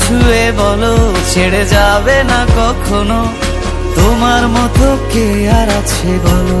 ছুঁয়ে বলো ছেড়ে যাবে না কখনো? তোমার মতো কে আর আছে বলো?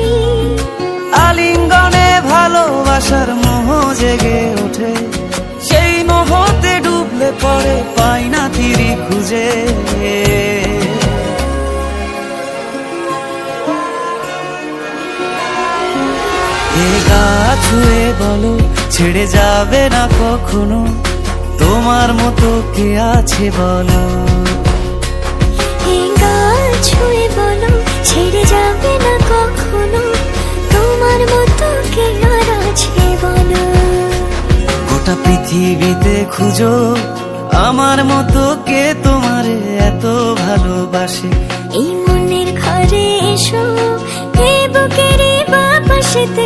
এ গা ছুঁয়ে বলো ছেড়ে যাবে না কখনো। তোমার মতো কে আছে বলো? এই গান ছুঁয়ে বলো ছেড়ে যাবে না কখনো। তোমার মতো কে আছে বলো? গোটা পৃথিবীতে খুঁজো আমার মতো কে তোমার এত ভালোবাসে? এই মনের ঘরে এসো এ বুকের বাপাশেতে